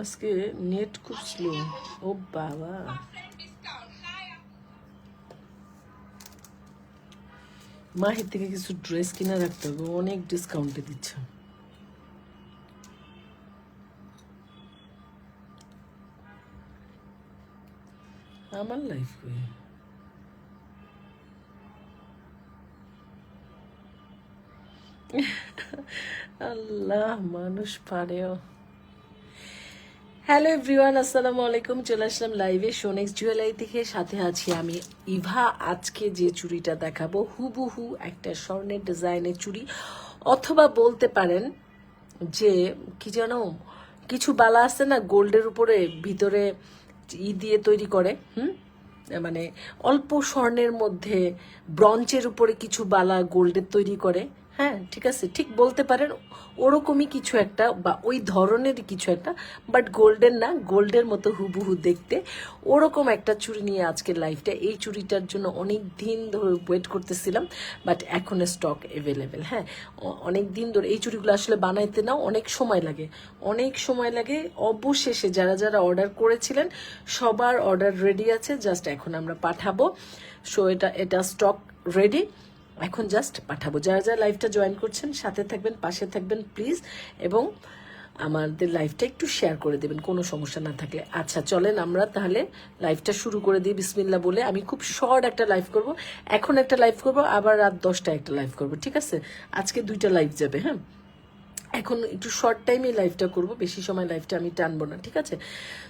আজকে নেট খুব স্লো ও বাবা। মাহির থেকে কিছু ড্রেস কিনে রাখতে হবে, অনেক ডিসকাউন্টে দিচ্ছে। আমার লাইফ কই? আল্লাহ, মানুষ পারেও। হ্যালো এভরিওয়ান আসসালামু আলাইকুম। চলে আসলাম লাইভে সোনেক্স জুয়েলারি থেকে। সাথে আছি আমি ইভা। আজকে যে চুড়িটা দেখাবো, হুবহু একটা স্বর্ণের ডিজাইনের চুড়ি। অথবা বলতে পারেন যে, কি জানো কিছু বালা আছে না, গোল্ডের উপরে, ভিতরে ই দিয়ে তৈরি করে, হুম? মানে অল্প স্বর্ণের মধ্যে ব্রঞ্চের উপরে কিছু বালা গোল্ডের তৈরি করে। হ্যাঁ ঠিক আছে, ঠিক বলতে পারেন, ওরকমই কিছু একটা বা ওই ধরনেরই কিছু একটা বাট গোল্ডের না গোল্ডের মতো হুবহু দেখতে। ওরকম একটা চুড়ি নিয়ে আজকের লাইফটা এই চুড়িটার জন্য অনেক দিন ধরে ওয়েট করতেছিলাম বাট এখন স্টক অ্যাভেলেবেল হ্যাঁ। অনেক দিন ধরে এই চুড়িগুলো আসলে বানাইতে নাও অনেক সময় লাগে। অনেক সময় লাগে, অবশেষে যারা যারা অর্ডার করেছিলেন, সবার অর্ডার রেডি আছে জাস্ট এখন আমরা পাঠাবো। সো এটা এটা স্টক রেডি এখন জাস্ট পাঠাবো। যারা যারা লাইভটা জয়েন করছেন, সাথে থাকবেন, পাশে থাকবেন প্লিজ এবং আমাদের লাইভটা একটু শেয়ার করে দেবেন, কোনো সমস্যা না থাকলে। আচ্ছা চলেন আমরা তাহলে লাইভটা শুরু করে দিই বিসমিল্লা বলে। আমি খুব শর্ট একটা লাইভ করব। এখন একটা লাইভ করব, আবার রাত দশটায় একটা লাইভ করব, ঠিক আছে? আজকে দুইটা লাইভ যাবে হ্যাঁ? এখন একটু শর্ট টাইমে লাইভটা করব, বেশি সময় লাইভটা আমি টানবো না, ঠিক আছে?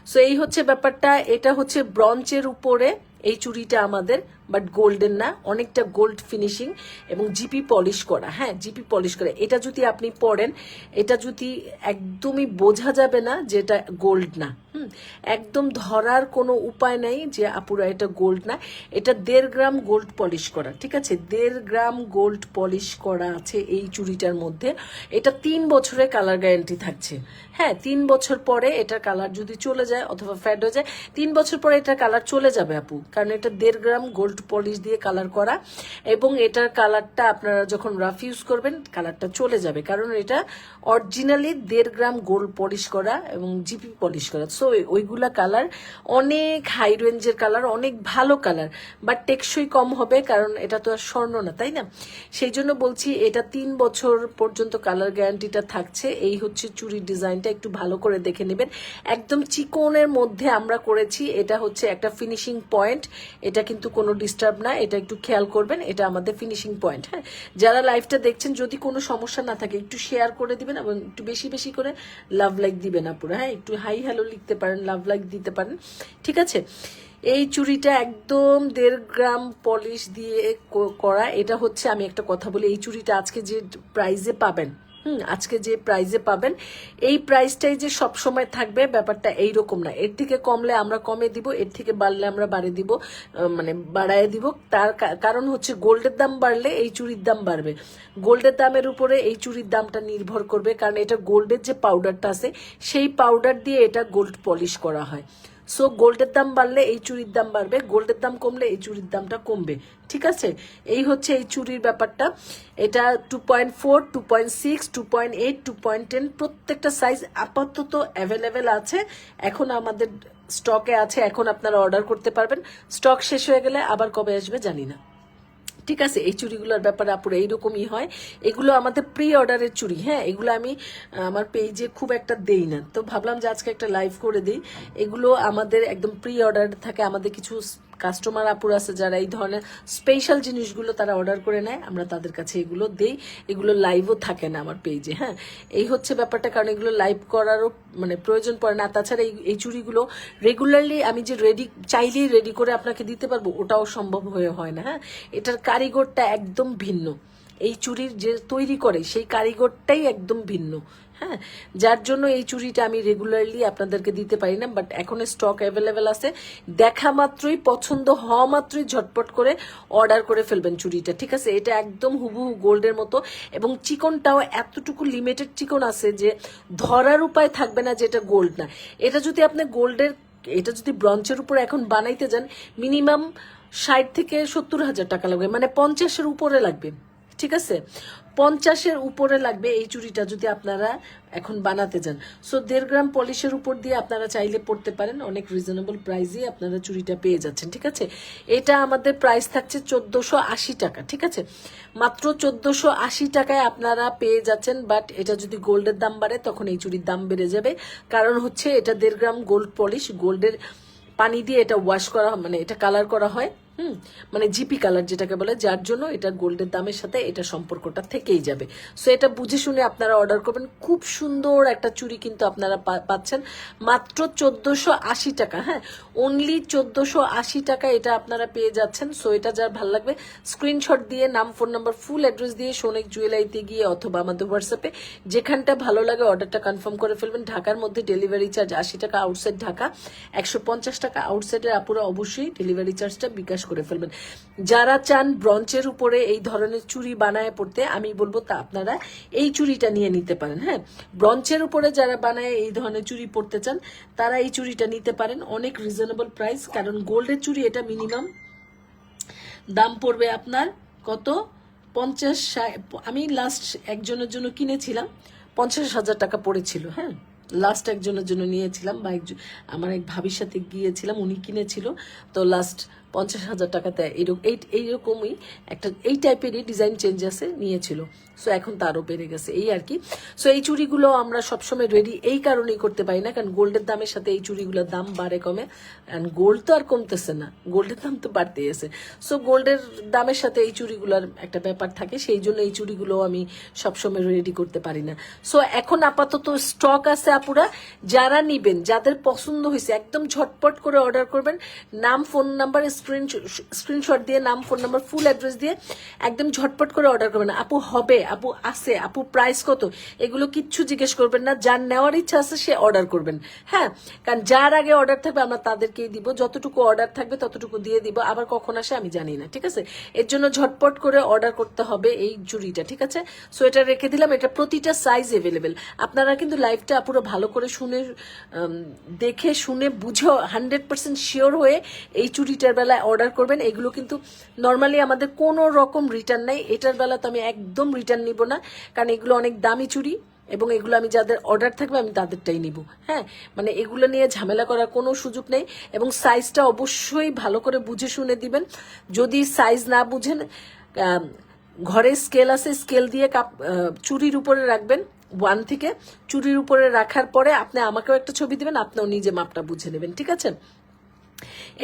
সো এই হচ্ছে ব্যাপারটা, এটা হচ্ছে ব্রঞ্চের উপরে এই চুরিটা আমাদের বাট গোল্ডেন না, অনেকটা গোল্ড ফিনিশিং এবং জিপি পলিশ করা হ্যাঁ জিপি পলিশ করা। এটা যদি আপনি পরেন, এটা যদি একদমই বোঝা যাবে না যে এটা গোল্ড না। একদম ধরার কোনো উপায় নাই যে আপুরা এটা গোল্ড না। এটা দেড় গ্রাম গোল্ড পলিশ করা, ঠিক আছে? দেড় গ্রাম গোল্ড পলিশ করা আছে এই চুড়িটার মধ্যে। এটা তিন বছরের কালার গ্যারান্টি থাকছে। হ্যাঁ তিন বছর পরে এটার কালার যদি চলে যায় অথবা ফ্যাড হয়ে যায়, তিন বছর পরে এটার কালার চলে যাবে আপু। কারণ এটা দেড় গ্রাম গোল্ড পলিশ দিয়ে কালার করা এবং এটার কালারটা আপনারা যখন রাফ ইউজ করবেন কালারটা চলে যাবে। কারণ এটা অরিজিনালি দেড় গ্রাম গোল্ড পলিশ করা এবং জিপি পলিশ করা। সো ওইগুলা কালার অনেক হাই রেঞ্জের কালার অনেক ভালো কালার বাট টেকসই কম হবে কারণ এটা তো আর স্বর্ণ না, তাই না? সেই জন্য বলছি এটা তিন বছর পর্যন্ত কালার গ্যারান্টিটা থাকছে। এই হচ্ছে চুরির ডিজাইনটা, একটু ভালো করে দেখে নেবেন। একদম চিকনের মধ্যে আমরা করেছি, এটা হচ্ছে একটা ফিনিশিং পয়েন্ট এটা কিন্তু কোনো ডিস্টার্ব না, এটা একটু খেয়াল করবেন, এটা আমাদের ফিনিশিং পয়েন্ট হ্যাঁ? যারা লাইভটা দেখছেন, যদি কোনো সমস্যা না থাকে, একটু শেয়ার করে দিবেন এবং একটু বেশি বেশি করে লাভ লাইক দিবেন আপুরা হ্যাঁ? একটু হাই হ্যালো লিখতে পারেন লাভ লাইক দিতে পারেন, ঠিক আছে? এই চুড়িটা একদম দেড় গ্রাম পলিশ দিয়ে করা, এটা হচ্ছে আমি একটা কথা বলি, এই চুড়িটা আজকে যে প্রাইজে পাবেন হুম, আজকে যে প্রাইজে পাবেন, এই প্রাইসটাই যে সব সময় থাকবে, ব্যাপারটা এই রকম না। এর থেকে কমলে আমরা কমে দিব, এর থেকে বাড়লে আমরা বাড়ে দিব মানে বাড়ায় দিব। তার কারণ হচ্ছে গোল্ডের দাম বাড়লে এই চুরির দাম বাড়বে। গোল্ডের দামের উপরে এই চুরির দামটা নির্ভর করবে, কারণ এটা গোল্ডের যে পাউডারটা আছে, সেই পাউডার দিয়ে এটা গোল্ড পলিশ করা হয়। সো গোল্ডের দাম বাড়লে এই চুরির দাম বাড়বে গোল্ডের দাম কমলে এই চুরির দামটা কমবে, ঠিক আছে? এই হচ্ছে এই চুরির ব্যাপারটা। এটা two point four two point six two point eight two point ten প্রত্যেকটা সাইজ আপাতত অ্যাভেলেবেল আছে। এখন আমাদের স্টকে আছে, এখন আপনারা অর্ডার করতে পারবেন। স্টক শেষ হয়ে গেলে আবার কবে আসবে জানি না। ঠিক আছে, এই চুড়িগুলোর ব্যাপারে আপুর এইরকমই হয়। এগুলো আমাদের প্রি অর্ডারের চুড়ি হ্যাঁ? এগুলো আমি, আমার পেজে খুব একটা দেই না। তো ভাবলাম যে আজকে একটা লাইভ করে দিই। এগুলো আমাদের একদম প্রি অর্ডার থাকে, আমাদের কিছু কাস্টমার আপুর আছে যারা এই ধরনের স্পেশাল জিনিসগুলো তারা অর্ডার করে নেয়, আমরা তাদের কাছে এগুলো দেই। এগুলো লাইভও থাকে না আমার পেজে হ্যাঁ? এই হচ্ছে ব্যাপারটা, কারণ এগুলো লাইভ করারও মানে প্রয়োজন পড়ে না। তাছাড়া এই এই চুড়িগুলো রেগুলারলি আমি যে রেডি চাইলেই রেডি করে আপনাকে দিতে পারব, ওটাও সম্ভব হয়ে হয় না হ্যাঁ? এটার কারিগরটা একদম ভিন্ন। এই চুরির যে তৈরি করে, সেই কারিগরটাই একদম ভিন্ন। হ্যাঁ যার জন্য এই চুড়িটা আমি রেগুলারলি আপনাদেরকে দিতে পারি না বাট এখন স্টক অ্যাভেলেবেল আছে। দেখা মাত্রই, পছন্দ হওয়া মাত্রই ঝটপট করে অর্ডার করে ফেলবেন চুড়িটা ঠিক আছে? এটা একদম হুবহু গোল্ডের মতো, এবং চিকনটাও এতটুকু লিমিটেড চিকন আছে যে ধরার উপায় থাকবে না যে এটা গোল্ড না। এটা যদি আপনি গোল্ডের, এটা যদি ব্রঞ্চের উপর এখন বানাইতে যান মিনিমাম ষাট থেকে সত্তর হাজার টাকা লাগবে মানে পঞ্চাশের উপরে লাগবে, ঠিক আছে? পঞ্চাশের উপরে লাগবে এই চুড়িটা যদি আপনারা এখন বানাতে যান সো দেড় গ্রাম পলিশের উপর দিয়ে আপনারা চাইলে পড়তে পারেন। অনেক রিজনেবল প্রাইসে আপনারা চুড়িটা পেয়ে যাচ্ছেন, ঠিক আছে? এটা আমাদের প্রাইস থাকছে চোদ্দশো আশি টাকা, ঠিক আছে? মাত্র চোদ্দশো আশি টাকায় আপনারা পেয়ে যাচ্ছেন বাট এটা যদি গোল্ডের দাম বাড়ে, তখন এই চুড়ির দাম বেড়ে যাবে। কারণ হচ্ছে এটা দেড় গ্রাম গোল্ড পলিশ গোল্ডের পানি দিয়ে এটা ওয়াশ করা মানে এটা কালার করা হয়। হুম মানে জিপি কালার যেটাকে বলে, যার জন্য এটা গোল্ডের দামের সাথে এটা সম্পর্কটা থেকেই যাবে। সো এটা বুঝে শুনে আপনারা অর্ডার করবেন। খুব সুন্দর একটা চুড়ি কিন্তু আপনারা পাচ্ছেন। মাত্র চোদ্দশো আশি টাকা হ্যাঁ? অনলি চোদ্দশো আশি টাকা এটা আপনারা পেয়ে যাচ্ছেন। সো এটা যার ভালো লাগবে স্ক্রিনশট দিয়ে, নাম ফোন নাম্বার ফুল অ্যাড্রেস দিয়ে সোনেক জুয়েলারিতে গিয়ে অথবা আমাদের হোয়াটসঅ্যাপে যেখানটা ভালো লাগে অর্ডারটা কনফার্ম করে ফেলবেন। ঢাকার মধ্যে ডেলিভারি চার্জ আশি টাকা আউটসাইড ঢাকা একশো পঞ্চাশ টাকা আউটসাইডের আপুরা অবশ্যই ডেলিভারি চার্জটা বিকাশ করে ফেলবেন। যারা চান ব্রঞ্চের উপরে এই ধরনের চুড়ি বানায় পড়তে, আমি বলব তা আপনারা এই চুড়িটা নিয়ে নিতে পারেন হ্যাঁ? ব্রঞ্চের উপরে যারা বানায় এই ধরনের চুড়ি পড়তে চান, তারা এই চুড়িটা নিতে পারেন। অনেক রিজনেবল প্রাইস কারণ গোল্ডের চুড়ি এটা মিনিমাম দাম পড়বে আপনার কত? পঞ্চাশ আমি লাস্ট একজনের জন্য কিনেছিলাম, পঞ্চাশ হাজার টাকা পড়েছিল হ্যাঁ? লাস্ট একজনের জন্য নিয়েছিলাম বা একজন, আমার এক ভাবির সাথে গিয়েছিলাম, উনি কিনেছিল, তো লাস্ট পঞ্চাশ হাজার টাকা দেয় এরকম এই এইরকমই একটা এই টাইপেরই ডিজাইন চেঞ্জ আছে নিয়েছিল। সো এখন তারও বেড়ে গেছে। এই আর কি। সো এই চুড়িগুলো আমরা সবসময় রেডি এই কারণেই করতে পারি না। কারণ গোল্ডের দামের সাথে এই চুড়িগুলোর দাম বাড়ে, কমে। অ্যান্ড গোল্ড তো আর কমতেছে না। গোল্ডের দাম তো বাড়তেই আছে। সো গোল্ডের দামের সাথে এই চুড়িগুলোর একটা ব্যাপার থাকে। সেই জন্য এই চুড়িগুলো আমি সবসময় রেডি করতে পারি না। সো এখন আপাতত স্টক আছে আপুরা। যারা নিবেন, যাদের পছন্দ হয়েছে, একদম ঝটপট করে অর্ডার করবেন। নাম ফোন নাম্বার স্ক্রিন স্ক্রিনশট দিয়ে, নাম ফোন নাম্বার ফুল অ্যাড্রেস দিয়ে একদম ঝটপট করে অর্ডার করবেন। আপু, হবে, আপু আছে, আপু প্রাইস কত? এগুলো কিচ্ছু জিজ্ঞেস করবেন না, যার নেওয়ার ইচ্ছা আছে, সে অর্ডার করবেন। হ্যাঁ? কারণ যার আগে অর্ডার থাকবে, আমরা তাদেরকেই দিব। যতটুকু অর্ডার থাকবে, ততটুকু দিয়ে দিব। আবার কখন আসে, আমি জানি না, ঠিক আছে? এর জন্য ঝটপট করে অর্ডার করতে হবে এই চুড়িটা ঠিক আছে? সো এটা রেখে দিলাম, এটা প্রতিটা সাইজ এভেলেবেল আপনারা কিন্তু লাইভটা পুরো ভালো করে শুনে দেখে, শুনে বুঝে হান্ড্রেড পার্সেন্ট শিওর হয়ে এই চুড়িটার বেলায় অর্ডার করবেন, এগুলো কিন্তু নর্মালি আমাদের কোনো রকম রিটার্ন নাই। এটার বেলা তো আমি একদম রিটার্ন নিব না, কারণ এগুলো অনেক দামি চুড়ি এবং এগুলো আমি যাদের অর্ডার থাকবে আমি তাদেরটাই নিব। হ্যাঁ মানে এগুলো নিয়ে ঝামেলা করার কোনো সুযোগ নেই এবং সাইজটা অবশ্যই ভালো করে বুঝে শুনে দিবেন। যদি সাইজ না বুঝেন ঘরে স্কেল আছে স্কেল দিয়ে কাপ চুরির উপরে রাখবেন। ওয়ান থেকে চুরির উপরে রাখার পরে আপনি আমাকেও একটা ছবি দেবেন, আপনিও নিজে মাপটা বুঝে নেবেন, ঠিক আছে?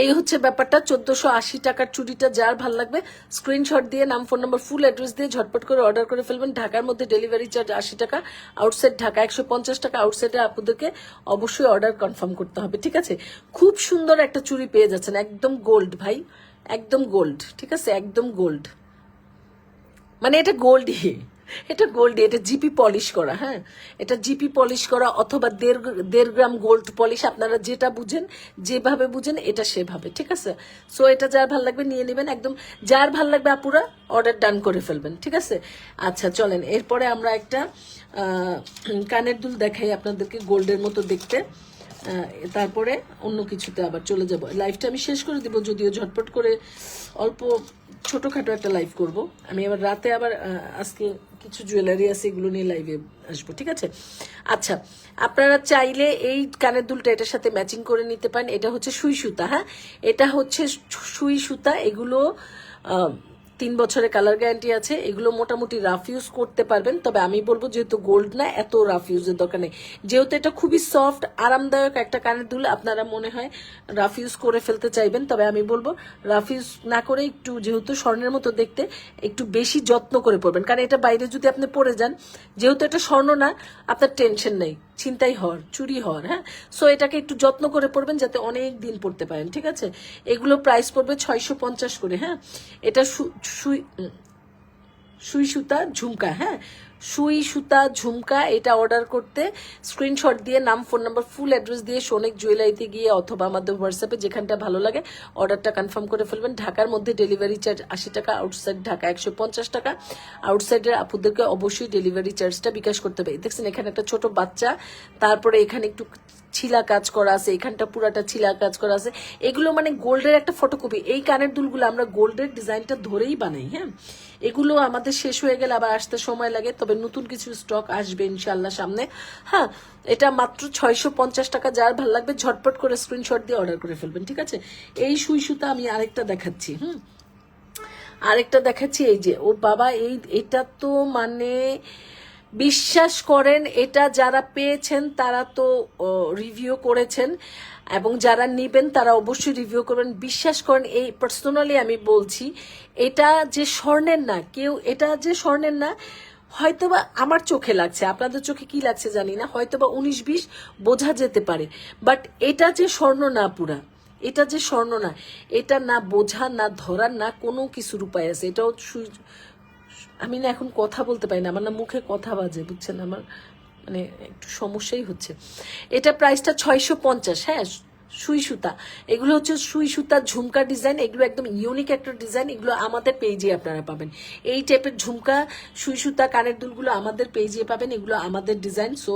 এই হচ্ছে ব্যাপারটা। চোদ্দশো আশি টাকার চুড়িটা যার ভালো লাগবে স্ক্রিনশট দিয়ে, নাম ফোন নাম্বার ফুল অ্যাড্রেস দিয়ে ঝটপট করে অর্ডার করে ফেলবেন। ঢাকার মধ্যে ডেলিভারি চার্জ আশি টাকা আউটসাইড ঢাকা একশো পঞ্চাশ টাকা আউটসাইডে আপনাদেরকে অবশ্যই অর্ডার কনফার্ম করতে হবে, ঠিক আছে? খুব সুন্দর একটা চুড়ি পেয়ে যাচ্ছেন, একদম গোল্ড ভাই, একদম গোল্ড ঠিক আছে? একদম গোল্ড মানে এটা গোল্ডই এটা গোল্ড এটা জিপি পলিশ করা হ্যাঁ? এটা জিপি পলিশ করা অথবা দেড় দেড় গ্রাম গোল্ড পলিশ আপনারা যেটা বুঝেন, যেভাবে বুঝেন, এটা সেভাবে, ঠিক আছে? সো এটা যার ভালো লাগবে নিয়ে নেবেন, একদম যার ভালো লাগবে আপুরা অর্ডার ডান করে ফেলবেন, ঠিক আছে? আচ্ছা চলেন, এরপরে আমরা একটা কানের দুল দেখাই আপনাদেরকে গোল্ডের মতো দেখতে। তারপরে অন্য কিছুতে আবার চলে যাব। লাইফটা আমি শেষ করে দিব, যদিও ঝটপট করে অল্প ছোটোখাটো একটা লাইভ করব। আমি আবার রাতে আবার আজকে কিছু জুয়েলারি আছে, এগুলো নিয়ে লাইভে আসব, ঠিক আছে? আচ্ছা আপনারা চাইলে এই কানের দুলটা এটার সাথে ম্যাচিং করে নিতে পারেন। এটা হচ্ছে সুই সুতা হ্যাঁ? এটা হচ্ছে সুই সুতা, এগুলো তিন বছরের কালার গ্যারান্টি আছে। এগুলো মোটামুটি রাফ ইউজ করতে পারবেন। তবে আমি বলব যেহেতু গোল্ড না, এত রাফ ইউজের দরকার নেই। যেহেতু এটা খুবই সফট আরামদায়ক একটা কানের দুল, আপনারা মনে হয় রাফ ইউজ করে ফেলতে চাইবেন। তবে আমি বলব রাফ ইউজ না করে একটু যেহেতু স্বর্ণের মতো দেখতে, একটু বেশি যত্ন করে পড়বেন কারণ এটা বাইরে যদি আপনি পরে যান, যেহেতু এটা স্বর্ণ না, আপনার টেনশন নেই। ছিনতাই হওয়ার, চুরি হওয়ার হ্যাঁ? সো এটাকে একটু যত্ন করে পড়বেন যাতে অনেক দিন পড়তে পারেন, ঠিক আছে? এগুলো প্রাইস পড়বে ছয়শো পঞ্চাশ করে হ্যাঁ? এটা সুই সুই সুতা, ঝুমকা হ্যাঁ? সুই সুতা, ঝুমকা, এটা অর্ডার করতে স্ক্রিনশট দিয়ে নাম ফোন নাম্বার ফুল অ্যাড্রেস দিয়ে সোনেক জুয়েলারিতে গিয়ে অথবা আমাদের হোয়াটসঅ্যাপে যেখানটা ভালো লাগে অর্ডারটা কনফার্ম করে ফেলবেন। ঢাকার মধ্যে ডেলিভারি চার্জ আশি টাকা আউটসাইড ঢাকা একশো পঞ্চাশ টাকা। আউটসাইডের আপুদেরকে অবশ্যই ডেলিভারি চার্জটা বিকাশ করতে হবে। দেখছেন, এখানে একটা ছোট বাচ্চা, তারপরে এখানে একটু ছিলা কাজ করা আছে, এখানটা পুরাটা ছিলা কাজ করা আছে। এগুলো মানে গোল্ডের একটা ফটোকপি এই কানের দুলগুলো আমরা গোল্ডের ডিজাইনটা ধরেই বানাই হ্যাঁ? এগুলো আমাদের শেষ হয়ে গেলে আবার আসতে সময় লাগে, তবে নতুন কিছু স্টক আসবে ইনশাল্লাহ সামনে। হ্যাঁ এটা মাত্র ছয়শো পঞ্চাশ টাকা, যার ভালো লাগবে ঝটপট করে স্ক্রিনশট দিয়ে অর্ডার করে ফেলবেন, ঠিক আছে? এই সুই সুতা আমি আরেকটা দেখাচ্ছি, হুম? আরেকটা দেখাচ্ছি, এই যে, ও বাবা, এই, এটা তো মানে বিশ্বাস করেন, এটা যারা পেয়েছেন তারা তো রিভিউ করেছেন এবং যারা নেবেন তারা অবশ্যই রিভিউ করবেন। বিশ্বাস করেন, এই পার্সোনালি আমি বলছি, এটা যে স্বর্ণের না, কেউ, এটা যে স্বর্ণের না, হয়তোবা আমার চোখে লাগছে, আপনাদের চোখে কি লাগছে জানি না, হয়তোবা উনিশ বিশ বোঝা যেতে পারে। বাট এটা যে স্বর্ণ না পুরা, এটা যে স্বর্ণ না, এটা না বোঝা, না ধরার না কোনো কিছুর উপায় আছে, এটাও আমি না এখন কথা বলতে পারি না, আমার না মুখে কথা বাজে, বুঝছেন? আমার মানে একটু সমস্যাই হচ্ছে। এটা প্রাইসটা ছয়শো পঞ্চাশ হ্যাঁ? সুই সুতা। এগুলো হচ্ছে সুই সুতা, ঝুমকা ডিজাইন এগুলো একদম ইউনিক একটা ডিজাইন এগুলো আমাদের পেজে আপনারা পাবেন। এই টাইপের ঝুমকা, সুই সুতা, কানের দুলগুলো আমাদের পেজে পাবেন, এগুলো আমাদের ডিজাইন সো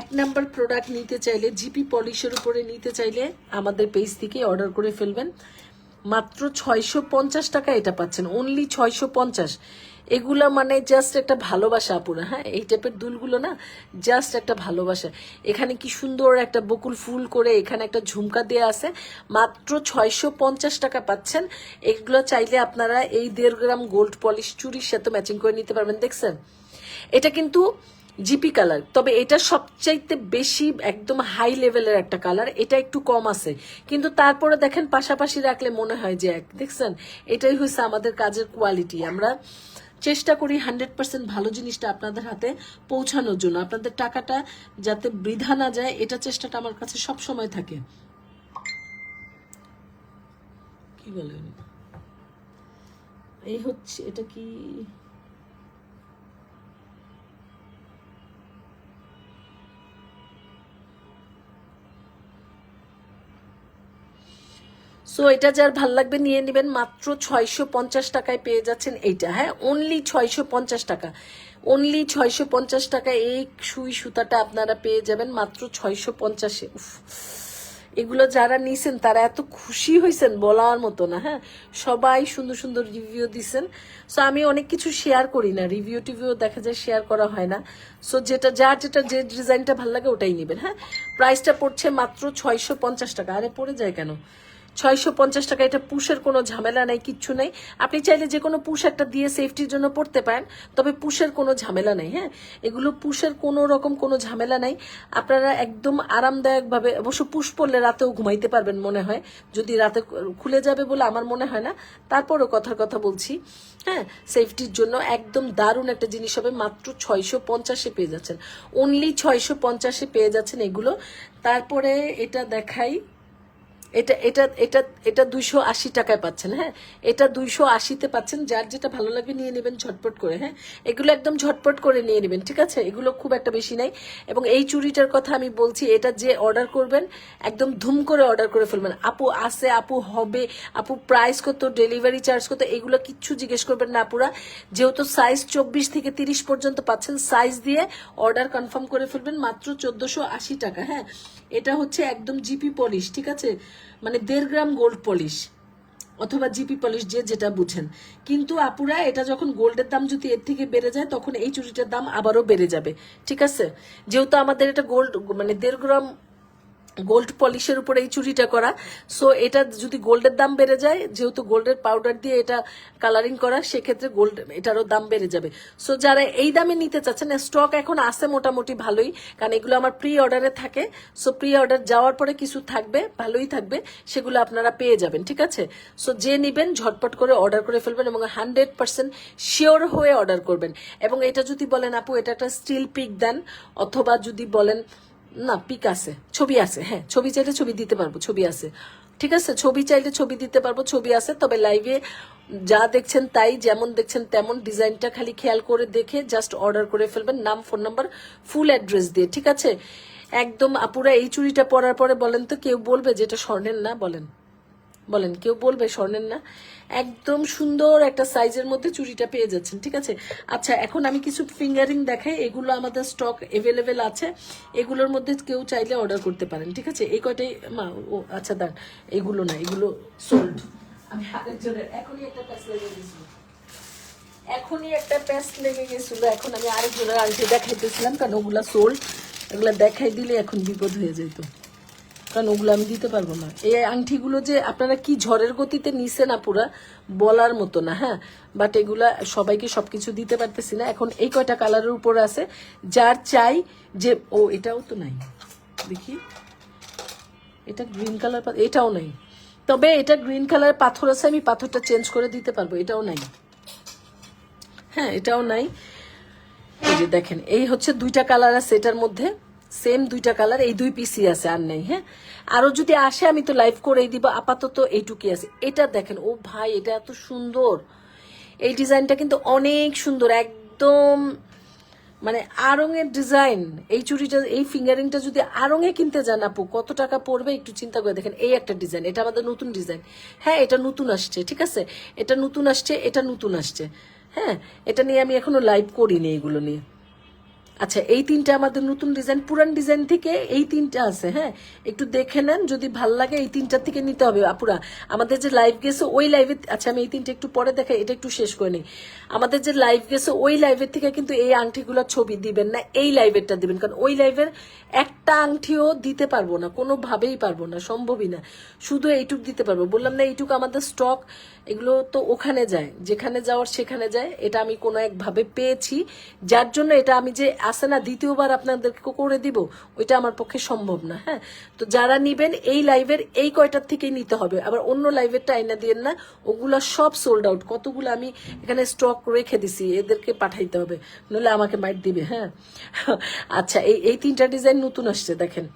এক নাম্বার প্রোডাক্ট নিতে চাইলে জিপি পলিশের উপরে নিতে চাইলে আমাদের পেজ থেকে অর্ডার করে ফেলবেন। মাত্র ছয়শো পঞ্চাশ টাকা এটা পাচ্ছেন অনলি ছয়শো পঞ্চাশ। এগুলো মানে জাস্ট একটা ভালোবাসা, আপুরা হ্যাঁ? এই টাইপের দুলগুলো না জাস্ট একটা ভালোবাসা। এখানে কি সুন্দর একটা বকুল ফুল করে এখানে একটা ঝুমকা দেওয়া আছে। মাত্র ছয়শো পঞ্চাশ টাকা পাচ্ছেন। এগুলো চাইলে আপনারা এই দেড় গ্রাম গোল্ড পলিশ চুরির সাথে ম্যাচিং করে নিতে পারবেন, দেখছেন? এটা কিন্তু জিপি কালার, তবে এটা সবচাইতে বেশি একদম হাই লেভেলের একটা কালার, এটা একটু কম আছে। কিন্তু তারপরে দেখেন, পাশাপাশি রাখলে মনে হয় যে এক, দেখছেন? এটাই হচ্ছে আমাদের কাজের কোয়ালিটি আমরা চেষ্টা করি হান্ড্রেড পার্সেন্ট ভালো জিনিসটা আপনাদের হাতে পৌঁছানোর জন্য। আপনাদের টাকাটা যাতে বৃধা না যায়, এটা চেষ্টাটা আমার কাছে সব সময় থাকে। কি বলেন এই হচ্ছে, এটা কি? সো এটা যার ভালো লাগবে নিয়ে নেবেন মাত্র ছয়শো পঞ্চাশ টাকায় পেয়ে যাচ্ছেন এইটা। হ্যাঁ অনলি ছয়শো পঞ্চাশ টাকা। অনলি ছয়শো পঞ্চাশ টাকা এই সুই সুতাটা আপনারা পেয়ে যাবেন মাত্র ছয়শো পঞ্চাশে। এগুলো যারা নিছেন, তারা এত খুশি হয়েছেন বলার মতো না হ্যাঁ? সবাই সুন্দর সুন্দর রিভিউ দিছেন। সো আমি অনেক কিছু শেয়ার করি না রিভিউ টিভিউ দেখা যায় শেয়ার করা হয় না। সো যেটা, যার যেটা, যে ডিজাইনটা ভালো লাগে ওটাই নেবেন হ্যাঁ? প্রাইসটা পড়ছে মাত্র ছয়শো পঞ্চাশ টাকা। আরে, পড়ে যায় কেন? ছয়শো পঞ্চাশ টাকা, এটা পুষের কোনো ঝামেলা নাই, কিচ্ছু নেই। আপনি চাইলে যে কোনো পুষ একটা দিয়ে সেফটির জন্য পড়তে পারেন, তবে পুষের কোনো ঝামেলা নেই হ্যাঁ? এগুলো পুষের কোনো রকম কোনো ঝামেলা নাই। আপনারা একদম আরামদায়কভাবে, অবশ্য পুষ পড়লে রাতেও ঘুমাইতে পারবেন মনে হয়, যদি রাতে খুলে যাবে বলে আমার মনে হয় না। তারপরও কথার কথা বলছি হ্যাঁ? সেফটির জন্য একদম দারুণ একটা জিনিস হবে, মাত্র ছয়শো পঞ্চাশে পেয়ে যাচ্ছেন। অনলি ছয়শো পঞ্চাশে পেয়ে যাচ্ছেন এগুলো। তারপরে এটা দেখাই এটা এটা এটা এটা দুইশো আশি টাকায় পাচ্ছেন হ্যাঁ? এটা দুইশো আশিতে পাচ্ছেন, যার যেটা ভালো লাগবে নিয়ে নেবেন ঝটপট করে হ্যাঁ? এগুলো একদম ঝটপট করে নিয়ে নেবেন, ঠিক আছে? এগুলো খুব একটা বেশি নাই। এবং এই চুড়িটার কথা আমি বলছি, এটা যে অর্ডার করবেন, একদম ধুম করে অর্ডার করে ফেলবেন। আপু আছে, আপু হবে, আপু প্রাইস কত ডেলিভারি চার্জ কত, এগুলো কিচ্ছু জিজ্ঞেস করবেন না আপুরা। যেহেতু সাইজ চব্বিশ থেকে তিরিশ পর্যন্ত পাচ্ছেন সাইজ দিয়ে অর্ডার কনফার্ম করে ফেলবেন, মাত্র চোদ্দশো আশি টাকা হ্যাঁ? এটা হচ্ছে একদম জিপি পলিশ ঠিক আছে? মানে দেড় গ্রাম গোল্ড পলিশ অথবা জিপি পলিশ যে যেটা বুঝেন। কিন্তু আপুরা এটা যখন গোল্ডের দাম যদি এর থেকে বেড়ে যায়, তখন এই চুরিটার দাম আবারও বেড়ে যাবে। ঠিক আছে? যেহেতু আমাদের এটা গোল্ড মানে দেড় গ্রাম গোল্ড পলিশের উপরে এই চুড়িটা করা। সো এটা যদি গোল্ডের দাম বেড়ে যায়, যেহেতু গোল্ডের পাউডার দিয়ে এটা কালারিং করা, সেক্ষেত্রে গোল্ড এটারও দাম বেড়ে যাবে। সো যারা এই দামে নিতে চাচ্ছেন স্টক এখন আছে মোটামুটি ভালোই, কারণ এগুলো আমার প্রি অর্ডারে থাকে। সো প্রি অর্ডার যাওয়ার পরে কিছু থাকবে, ভালোই থাকবে, সেগুলো আপনারা পেয়ে যাবেন, ঠিক আছে? সো যে নিবেন, ঝটপট করে অর্ডার করে ফেলবেন এবং হান্ড্রেড পার্সেন্ট শিওর হয়ে অর্ডার করবেন। এবং এটা যদি বলেন, আপু, এটা একটা স্টিল পিক দেন, অথবা যদি বলেন না পিক আছে, ছবি আছে হ্যাঁ ছবি চাইলে ছবি দিতে পারব, ছবি আছে। ঠিক আছে, ছবি চাইলে ছবি দিতে পারব, ছবি আছে, তবে লাইভে যা দেখছেন তাই, যেমন দেখছেন তেমন ডিজাইনটা খালি খেয়াল করে দেখে জাস্ট অর্ডার করে ফেলবেন। নাম ফোন নাম্বার ফুল অ্যাড্রেস দিয়ে, ঠিক আছে? একদম আপুরা এই চুড়িটা পরার পরে বলেন তো, কেউ বলবে যেটা স্বর্ণের, না বলেন। বলেন কেউ বলবে স্বর্ণের না। একদম সুন্দর একটা সাইজের মধ্যে চুড়িটা পেয়ে যাচ্ছেন ঠিক আছে? আচ্ছা এখন আমি কিছু ফিঙ্গারিং দেখাই এগুলো আমাদের স্টক এভেলেবেল আছে। এগুলোর মধ্যে কেউ চাইলে অর্ডার করতে পারেন ঠিক আছে? এই কয়টাই মা ও আচ্ছা দাঁড় এগুলো না এগুলো সোল্ড আমি আরেকজনের এখনই একটা প্যাচ লেগে গেছিল। এখনই একটা প্যাচ লেগে গেছিল এখন আমি আরেকজনের আংটি দেখাইতেছিলাম কারণ ওগুলা সোল্ড এগুলা দেখাই দিলে এখন বিপদ হয়ে যেত কারণ ওগুলো আমি দিতে পারব না। এই আংটিগুলো যে আপনারা কি ঝড়ের গতিতে নিছে না পুরা বলার মতো না হ্যাঁ? বাট এগুলা সবাইকে সবকিছু দিতে পারতেছি না। এখন এই কয়টা কালারের উপর আছে, যার চাই যে, ও, এটাও তো নাই। দেখি। এটা গ্রিন কালার এটাও নাই। তবে এটা গ্রিন কালার পাথর আছে, আমি পাথরটা চেঞ্জ করে দিতে পারব, এটাও নাই। হ্যাঁ এটাও নাই। এই যে দেখেন, এই হচ্ছে দুইটা কালার আছে এটার মধ্যে। সেম দুইটা কালার এই দুই পিসি আছে, আর নাই হ্যাঁ? আরও যদি আসে, আমি তো লাইভ করেই দিব, আপাতত এইটুকুই আছে। এটা দেখেন, ও ভাই, এটা এত সুন্দর। এই ডিজাইনটা কিন্তু অনেক সুন্দর, একদম মানে আরঙের ডিজাইন। এই চুড়িটা, এই ফিঙ্গারিংটা যদি আরঙে কিনতে যান আপু, কত টাকা পড়বে একটু চিন্তা করে দেখেন। এই একটা ডিজাইন, এটা আমাদের নতুন ডিজাইন। হ্যাঁ এটা নতুন আসছে, ঠিক আছে? এটা নতুন আসছে, এটা নতুন আসছে হ্যাঁ? এটা নিয়ে আমি এখনও লাইভ করিনি এগুলো নিয়ে। আচ্ছা এই তিনটা আমাদের নতুন ডিজাইন পুরান ডিজাইন থেকে এই তিনটা আছে হ্যাঁ? একটু দেখে নেন, যদি ভালো লাগে এই তিনটার থেকে নিতে হবে। আপুরা, আমাদের যে লাইভ গেছে ওই লাইভে আচ্ছা আমি এই তিনটা একটু পরে দেখাই, এটা একটু শেষ করে নিই। আমাদের যে লাইভ গেছে ওই লাইভের থেকে কিন্তু এই আংটিগুলোর ছবি দিবেন না, এই লাইভেরটা দিবেন, কারণ ওই লাইভের একটা আংটিও দিতে পারব না, কোনোভাবেই পারব না, সম্ভবই না। শুধু এইটুক দিতে পারব। বললাম না, এইটুক আমাদের স্টক এগুলো তো ওখানে যায়, যেখানে যাওয়ার সেখানে যায়, এটা আমি কোনো একভাবে পেয়েছি। যার জন্য এটা আমি যে আসে না দ্বিতীয়বার আপনাদেরকে করে দিব, ওইটা আমার পক্ষে সম্ভব না হ্যাঁ? তো যারা নিবেন, এই লাইভের এই কয়টার থেকেই নিতে হবে। আবার অন্য লাইভেরটা আইনা দিয়ে না, ওগুলা সব সোল্ড আউট কতগুলো আমি এখানে স্টক রেখে দিছি, এদেরকে পাঠাইতে হবে। নাহলে আমাকে মাইট দিবে হ্যাঁ? আচ্ছা এই এই তিনটা ডিজাইন নতুন আসছে, দেখেন।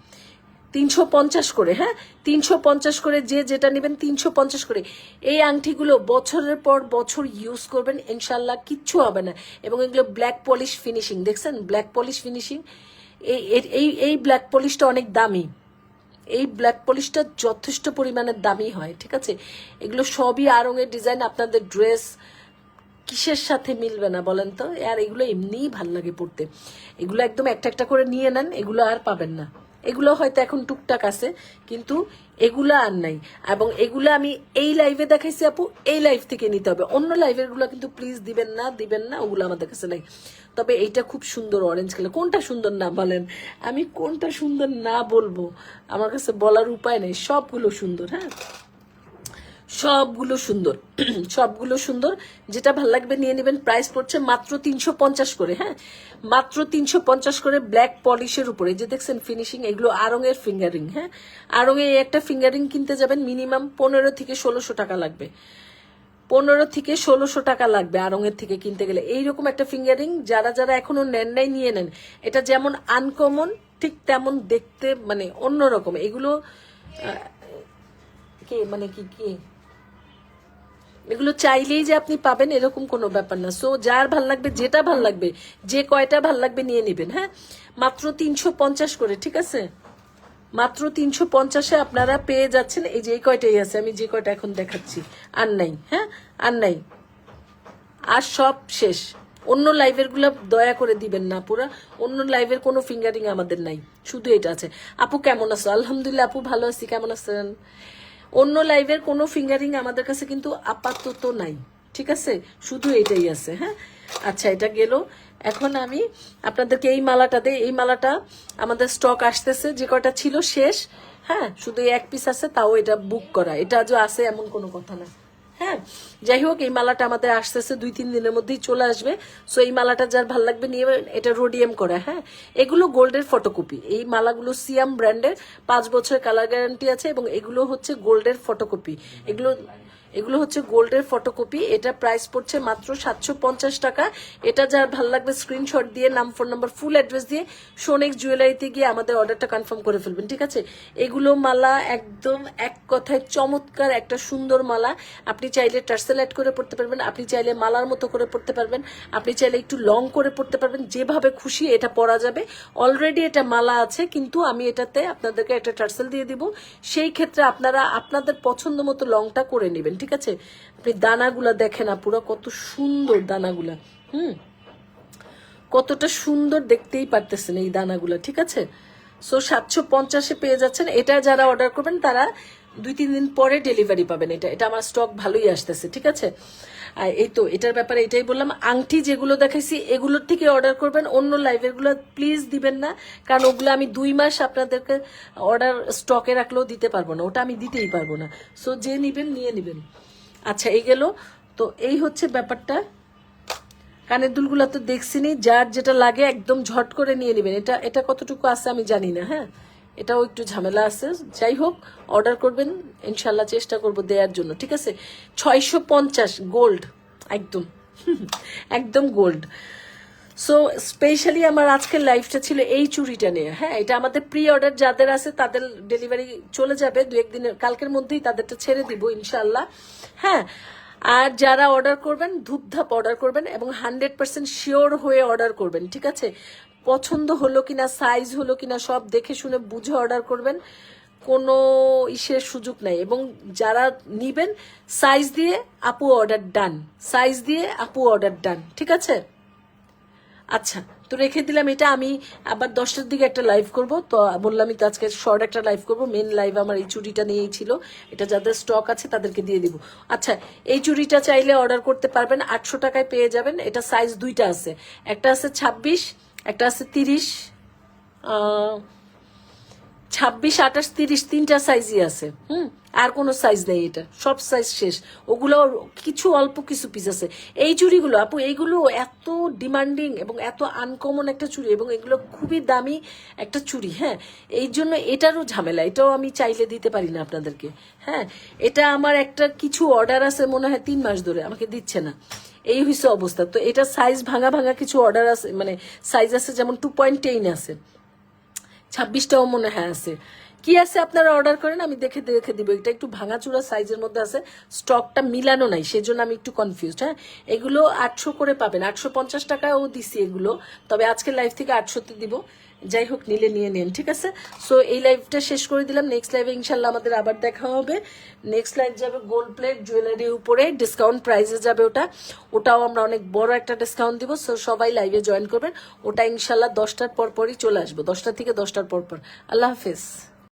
তিনশো পঞ্চাশ করে হ্যাঁ? তিনশো পঞ্চাশ করে যে যেটা নেবেন তিনশো পঞ্চাশ করে। এই আংটিগুলো বছরের পর বছর ইউজ করবেন, ইনশাল্লাহ কিচ্ছু হবে না। এবং এগুলো ব্ল্যাক পলিশ ফিনিশিং দেখছেন? ব্ল্যাক পলিশ ফিনিশিং এই এই ব্ল্যাক পলিশটা অনেক দামি। এই ব্ল্যাক পলিশটা যথেষ্ট পরিমাণে দামি হয়, ঠিক আছে? এগুলো সবই আরঙের ডিজাইন আপনাদের ড্রেস কিসের সাথে মিলবে না বলেন তো? আর এগুলো এমনিই ভালো লাগে পড়তে এগুলো একদম একটা একটা করে নিয়ে নেন, এগুলো আর পাবেন না। এগুলো হয়তো এখন টুকটাক আছে, কিন্তু এগুলা আর নাই। এবং এগুলো আমি এই লাইভে দেখাইছি আপু, এই লাইভ থেকে নিতে হবে। অন্য লাইভেরগুলো কিন্তু প্লিজ দিবেন না দিবেন না, ওগুলো আমাদের কাছে নাই। তবে এইটা খুব সুন্দর অরেঞ্জ কালার কোনটা সুন্দর না বলেন? আমি কোনটা সুন্দর না বলব, আমার কাছে বলার উপায় নেই। সবগুলো সুন্দর হ্যাঁ? সবগুলো সুন্দর। সবগুলো সুন্দর। যেটা ভালো লাগবে নিয়ে নেবেন প্রাইস পড়ছে মাত্র তিনশো পঞ্চাশ করে হ্যাঁ? মাত্র তিনশো পঞ্চাশ করে ব্ল্যাক পলিশের উপরে। যে দেখছেন ফিনিশিং এগুলো আরঙের ফিঙ্গারিং হ্যাঁ? আরঙে একটা ফিঙ্গারিং কিনতে যাবেন মিনিমাম পনেরো থেকে ষোলোশো টাকা লাগবে। পনেরো থেকে ষোলোশো টাকা লাগবে আরঙের থেকে কিনতে গেলে। এইরকম একটা ফিঙ্গারিং যারা যারা এখনও নেন নাই, নিয়ে নেন। এটা যেমন আনকমন ঠিক তেমন দেখতে মানে অন্যরকম। এগুলো কে মানে কি কি? এগুলো চাইলেই যে আপনি পাবেন এরকম কোনো ব্যাপার না। সো যার ভালো লাগবে, যেটা ভালো লাগবে, যে কয়টা ভালো লাগবে নিয়ে নেবেন হ্যাঁ? মাত্র তিনশো পঞ্চাশ করে, ঠিক আছে? মাত্র তিনশো পঞ্চাশে আপনারা পেয়ে যাচ্ছেন, এই যে এই কয়টাই আছে, আমি যে কয়টা এখন দেখাচ্ছি, আর নাই হ্যাঁ? আর নাই। আর সব শেষ। অন্য লাইভেরগুলো দয়া করে দিবেন না পুরা অন্য লাইভের কোনো ফিঙ্গারিং আমাদের নাই। শুধু এটা আছে। আপু, কেমন আছো? আলহামদুলিল্লাহ, আপু ভালো আছি, কেমন আছেন? অন্য লাইভের কোনো ফিঙ্গারিং আমাদের কাছে কিন্তু আপাতত নাই। ঠিক আছে? শুধু এটাই আছে হ্যাঁ? আচ্ছা এটা গেল। এখন আমি আপনাদেরকে এই মালাটা দেই। এই মালাটা আমাদের স্টক আসতেছে, যে কটা ছিল শেষ হ্যাঁ? শুধু এক পিস আছে, তাও এটা বুক করা। এটা যে আছে এমন কোনো কথা না। হ্যাঁ? যাই হোক, এই মালাটা আমাদের আসতেছে দুই, তিন দিনের মধ্যেই চলে আসবে। সো এই মালাটা যার ভালো লাগবে নিয়ে এটা রোডিয়াম করে হ্যাঁ? এগুলো গোল্ডের ফটোকপি এই মালাগুলো সিয়াম ব্র্যান্ডের, পাঁচ বছর কালার গ্যারান্টি আছে এবং এগুলো হচ্ছে গোল্ডের ফটোকপি এগুলো এগুলো হচ্ছে গোল্ডের ফটোকপি। এটা প্রাইস পড়ছে মাত্র সাতশো পঞ্চাশ টাকা। এটা যার ভালো লাগবে স্ক্রিনশট দিয়ে, নাম ফোন নাম্বার ফুল অ্যাড্রেস দিয়ে সোনেক্স জুয়েলারিতে গিয়ে আমাদের অর্ডারটা কনফার্ম করে ফেলবেন, ঠিক আছে? এগুলো মালা একদম এক কথায় চমৎকার একটা সুন্দর মালা। আপনি চাইলে টার্সেল অ্যাড করে পড়তে পারবেন, আপনি চাইলে মালার মতো করে পড়তে পারবেন, আপনি চাইলে একটু লং করে পড়তে পারবেন, যেভাবে খুশি এটা পরা যাবে। অলরেডি এটা মালা আছে, কিন্তু আমি এটাতে আপনাদেরকে একটা টার্সেল দিয়ে দিব। সেই ক্ষেত্রে আপনারা আপনাদের পছন্দ মতো লংটা করে নেবেন ঠিক আছে? আপনি দানাগুলা দেখেন আপুরা পুরো কত সুন্দর দানাগুলা। হুম? কতটা সুন্দর দেখতেই পারতেছেন এই দানাগুলা, ঠিক আছে? সো সাতশো পঞ্চাশে পেয়ে যাচ্ছেন। এটা যারা অর্ডার করবেন, তারা দুই তিন দিন পরে ডেলিভারি পাবেন এটা। এটা আমার স্টক ভালোই আসতেছে, ঠিক আছে? আর এই তো, এটার ব্যাপারে এটাই বললাম। আংটি যেগুলো দেখাইছি, এগুলোর থেকে অর্ডার করবেন। অন্য লাইভেরগুলো প্লিজ দিবেন না, কারণ ওগুলো আমি দুই মাস আপনাদেরকে অর্ডার স্টকে রাখলেও দিতে পারব না। ওটা আমি দিতেই পারব না। সো যে নিবেন, নিয়ে নিবেন। আচ্ছা এই গেল। তো এই হচ্ছে ব্যাপারটা। কানের দুলগুলো তো দেখছিনি যার যেটা লাগে একদম ঝট করে নিয়ে নেবেন। এটা এটা কতটুকু আছে আমি জানি না হ্যাঁ? এটাও একটু ঝামেলা আছে। যাই হোক অর্ডার করবেন ইনশাল্লাহ চেষ্টা করব দেওয়ার জন্য, ঠিক আছে? ছয়শো পঞ্চাশ গোল্ড একদম। একদম গোল্ড সো স্পেশালি আমার আজকের লাইফটা ছিল এই চুড়িটা নিয়ে। হ্যাঁ এটা আমাদের প্রি অর্ডার যাদের আছে, তাদের ডেলিভারি চলে যাবে। দু একদিনের কালকের মধ্যেই তাদেরটা ছেড়ে দিব ইনশাল্লাহ হ্যাঁ আর যারা অর্ডার করবেন, ধূপধাপ অর্ডার করবেন এবং হান্ড্রেড পার্সেন্ট শিওর হয়ে অর্ডার করবেন, ঠিক আছে? পছন্দ হলো কিনা সাইজ হলো কিনা, সব দেখে শুনে বুঝে অর্ডার করবেন। কোনো ইসের সুযোগ নাই। এবং যারা নিবেন সাইজ দিয়ে আপু অর্ডার ডান সাইজ দিয়ে আপু অর্ডার ডান ঠিক আছে? আচ্ছা তো রেখে দিলাম এটা। আমি আবার দশটার দিকে একটা লাইভ করব। তো বললামই তো আজকে শর্ট একটা লাইভ করব। মেন লাইভ আমার এই চুড়িটা নিয়েই ছিল। এটা যাদের স্টক আছে, তাদেরকে দিয়ে দিব। আচ্ছা এই চুড়িটা চাইলে অর্ডার করতে পারবেন। আটশো টাকায় পেয়ে যাবেন। এটা সাইজ দুইটা আছে। একটা আছে ছাব্বিশ একটা আছে তিরিশ ছাব্বিশ, আঠাশ, তিরিশ, তিনটা সাইজই আছে, হুম? আর কোনো সাইজ নেই এটা, সব সাইজ শেষ। ওগুলো কিছু অল্প কিছু পিস আছে। এই চুড়িগুলো, আপু, এইগুলো এত ডিমান্ডিং এবং এত আনকমন একটা চুড়ি এবং এগুলো খুবই দামি একটা চুড়ি হ্যাঁ? এই জন্য এটারও ঝামেলা, এটাও আমি চাইলে দিতে পারি না আপনাদেরকে হ্যাঁ? এটা আমার একটা কিছু অর্ডার আছে মনে হয় তিন মাস ধরে, আমাকে দিচ্ছে না। এই হয়েছে অবস্থা। তো এটা সাইজ ভাঙা ভাঙা কিছু অর্ডার আছে মানে সাইজ আছে যেমন টু পয়েন্ট টেন আছে। ছাব্বিশটাও মনে হয় আছে। কি আছে আপনারা অর্ডার করেন, আমি দেখে দেখে দিব। এটা একটু ভাঙাচুরা সাইজের মধ্যে আছে। স্টকটা মিলানো নাই, সেজন্য আমি একটু কনফিউজড হ্যাঁ? এগুলো আটশো করে পাবেন। আটশো পঞ্চাশ টাকাও দিছি এগুলো, তবে আজকে লাইভ থেকে আটশোতে দিব। যাই হোক নিলে নিয়ে নেন, ঠিক আছে? সো এই লাইভটা শেষ করে দিলাম। নেক্সট লাইভে ইনশাল্লাহ আমাদের আবার দেখা হবে। নেক্সট লাইভ যাবে গোল্ড প্লেট জুয়েলারির উপরে। ডিসকাউন্ট প্রাইসে যাবে ওটা। ওটাও আমরা অনেক বড় একটা ডিসকাউন্ট দিব। সো সবাই লাইভে জয়েন করবেন। ওটা ইনশাল্লাহ দশটার পর পরই চলে আসব। দশটা থেকে দশটার পর পর আল্লাহ হাফেজ।